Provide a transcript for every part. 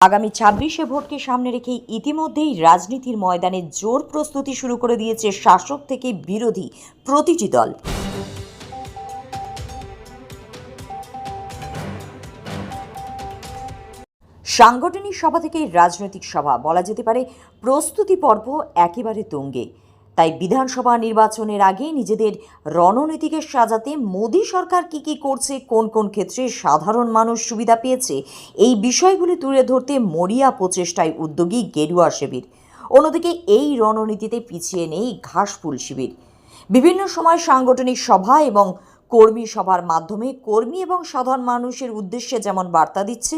আগামী ছাব্বিশে ভোটকে সামনে রেখে ইতিমধ্যেই রাজনীতির ময়দানে জোর প্রস্তুতি শুরু করে দিয়েছে শাসক থেকে বিরোধী প্রতিটি দল। সাংগঠনিক সভা থেকে রাজনৈতিক সভা, বলা যেতে পারে প্রস্তুতি পর্ব একেবারে তুঙ্গে। তাই বিধানসভা নির্বাচনের আগে নিজেদের রণনীতিকে সাজাতে মোদী সরকার কি কি করছে, কোন কোন ক্ষেত্রে সাধারণ মানুষ সুবিধা পেয়েছে, এই বিষয়গুলি তুলে ধরতে মরিয়া প্রচেষ্টায় উদ্যোগী গেরুয়া শিবির। অন্যদিকে এই রণনীতিতে পিছিয়ে নেই ঘাসফুল শিবির। বিভিন্ন সময় সাংগঠনিক সভা এবং কর্মী সভার মাধ্যমে কর্মী এবং সাধারণ মানুষের উদ্দেশ্যে যেমন বার্তা দিচ্ছে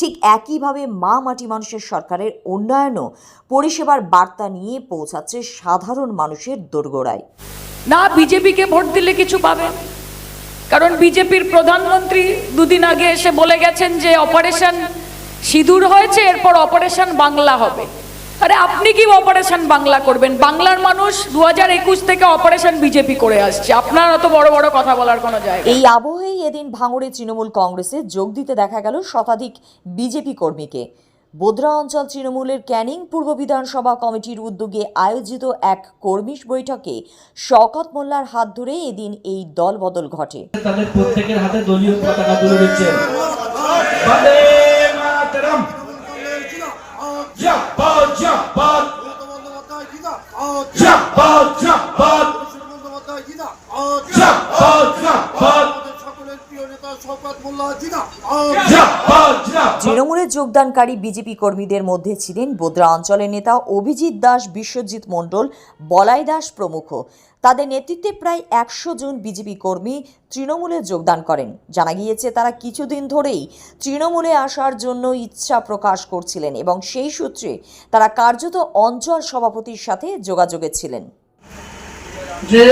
ঠিক একইভাবে মা মাটি মানুষের সরকারের উন্নয়নও পরিষেবার বার্তা নিয়ে পৌঁছাচ্ছে সাধারণ মানুষের দোরগোড়ায়। না, বিজেপিকে ভোট দিলে কিছু পাবেন কারণ বিজেপির প্রধানমন্ত্রী দুদিন আগে এসে বলে গেছেন যে, অপারেশন সিঁদুর হয়েছে, এরপর অপারেশন বাংলা হবে। আরে আপনি কি অপারেশন বাংলা করবেন? বাংলার মানুষ দু হাজার একুশ থেকে অপারেশন বিজেপি করে আসছে। আপনার অত বড় বড় কথা বলার কোনো জায়গা এই আবহেই এদিন ভাঙড়ে তৃণমূল কংগ্রেসে যোগ দিতে দেখা গেল শতাধিক বিজেপি কর্মীকে। বোদরা অঞ্চল তৃণমূলের ক্যানিং পূর্ব বিধানসভা কমিটির উদ্যোগে আয়োজিত এক কর্মী বৈঠকে শওকত মোল্লার হাত ধরে এদিন এই দলবদল ঘটে। তাদের প্রত্যেকের হাতে দলীয় পতাকা তুলে দিচ্ছেন তৃণমূলের যোগদানকারী বিজেপি কর্মীদের মধ্যে ছিলেন বোদ্রা অঞ্চলের নেতা অভিজিৎ দাস, বিশ্বজিৎ মণ্ডল, বলাই দাস প্রমুখ। তাদের নেতৃত্বে প্রায় একশো জন বিজেপি কর্মী তৃণমূলে যোগদান করেন। জানা গিয়েছে, তারা কিছুদিন ধরেই তৃণমূলে আসার জন্য ইচ্ছা প্রকাশ করছিলেন এবং সেই সূত্রে তারা কার্যত অঞ্চল সভাপতির সাথে যোগাযোগে ছিলেন। যে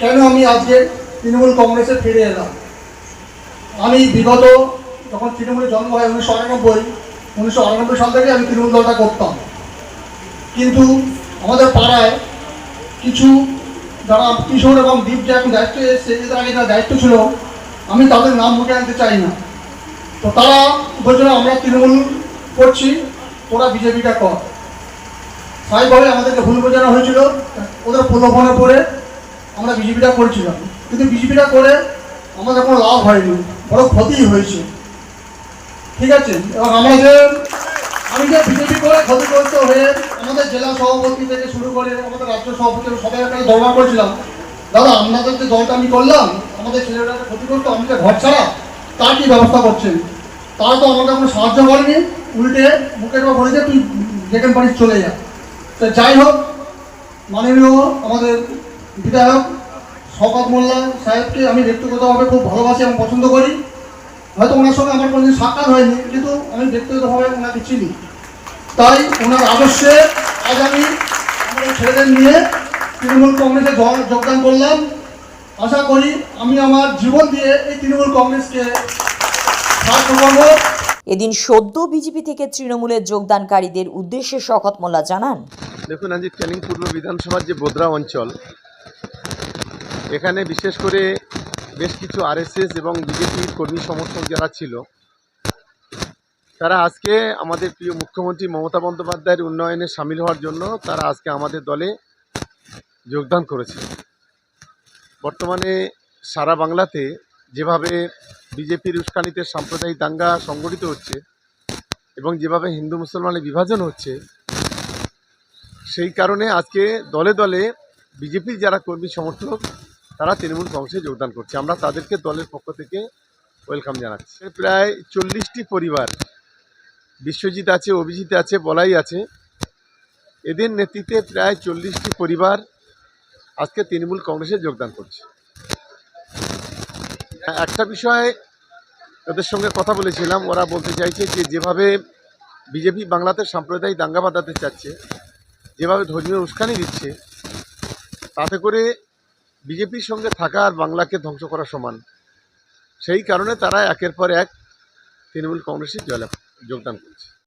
কেন আমি আজকে তৃণমূল কংগ্রেসে ফিরে এলাম? আমি বিগত যখন তৃণমূলের জন্ম হয় উনিশশো আটানব্বই উনিশশো আটানব্বই সাল থেকে আমি তৃণমূল দলটা করতাম। কিন্তু আমাদের পাড়ায় কিছু যারা কিশোর এবং দ্বীপ যে এখন দায়িত্ব এসছে এদের আগে যারা দায়িত্ব ছিল, আমি তাদের নাম মুখে আনতে চাই না। তো তারা বলছিল, আমরা তৃণমূল করছি তোরা বিজেপিটা কর। স্বাভাবিকভাবে আমাদেরকে ভুল বোঝানো হয়েছিল, ওদের প্রলোভনে পড়ে আমরা বিজেপিটা করছিলাম। কিন্তু বিজেপিটা করে আমাদের কোনো লাভ হয়নি, বড় ক্ষতি হয়েছে। ঠিক আছে? এবং আমাদের আমি যে বিজেপি করে ক্ষতিগ্রস্ত হয়ে আমাদের জেলা সভাপতি থেকে শুরু করে আমাদের রাজ্য সভাপতি সবাই একটা দরবার করেছিলাম। দাদা, আপনাদের যে দলটা আমি করলাম, আমাদের ছেলেরা ক্ষতিগ্রস্ত, আমি যে ঘর ছাড়া, তার কি ব্যবস্থা করছেন? তারা তো আমাকে কোনো সাহায্য করেনি। উল্টে মুখের উপর বলেছে, তুই যেখানে পারিস চলে যা। তো যাই হোক, মাননীয় আমাদের বিধায়ক শওকত মোল্লা সাহেবকে আমি ব্যক্তিগতভাবে খুব ভালোবাসি এবং পছন্দ করি। হয়তো ওনার সঙ্গে আমার কোনোদিন সাক্ষাৎ হয়নি কিন্তু আমি ব্যক্তিগতভাবে ওনাকে চিনি। তাই ওনার আদর্শে আজ আমি আমাদের ছেলেদের নিয়ে তৃণমূল কংগ্রেসে যোগদান করলাম। আশা করি আমি আমার জীবন দিয়ে এই তৃণমূল কংগ্রেসকে সাহায্য করব এদিন সদ্য বিজেপি থেকে তৃণমূলের যোগদানকারীদের উদ্দেশ্যে শকত মোল্লা জানান দেখুন আজ ক্যানিং পূর্ব বিধানসভার যে বোদরা অঞ্চল এখানে বিশেষ করে বেশ কিছু আরএসএস এবং বিজেপির কর্মী সমর্থক যারা ছিল, তারা আজকে আমাদের প্রিয় মুখ্যমন্ত্রী মমতা বন্দ্যোপাধ্যায়ের উন্নয়নে সামিল হওয়ার জন্য তারা আজকে আমাদের দলে যোগদান করেছে। বর্তমানে সারা বাংলাতে যেভাবে বিজেপির উস্কানিতে সাম্প্রদায়িক দাঙ্গা সংগঠিত হচ্ছে এবং যেভাবে হিন্দু মুসলমানের বিভাজন হচ্ছে, সেই কারণে আজকে দলে দলে বিজেপির যারা কর্মী সমর্থক তারা তৃণমূল কংগ্রেসে যোগদান করছে। আমরা তাদেরকে দলের পক্ষ থেকে ওয়েলকাম জানাচ্ছি। প্রায় চল্লিশটি পরিবার, বিশ্বজিৎ আছে, অভিজিৎ আছে, বলাই আছে, এদের নেতৃত্বে প্রায় চল্লিশটি পরিবার আজকে তৃণমূল কংগ্রেসে যোগদান করছে। একটা বিষয় ওদের সঙ্গে কথা বলেছিলাম, ওরা বলতে চাইছে যে যেভাবে বিজেপি বাংলাতে সাম্প্রদায়িক দাঙ্গা বাঁধাতে চাচ্ছে, যেভাবে ধর্মীয় উস্কানি দিচ্ছে, তাতে করে বিজেপির সঙ্গে থাকা আর বাংলাকে ধ্বংস করা সমান। সেই কারণে তারা একের পর এক তৃণমূল কংগ্রেসে জয়লাভ যোগদান করছে।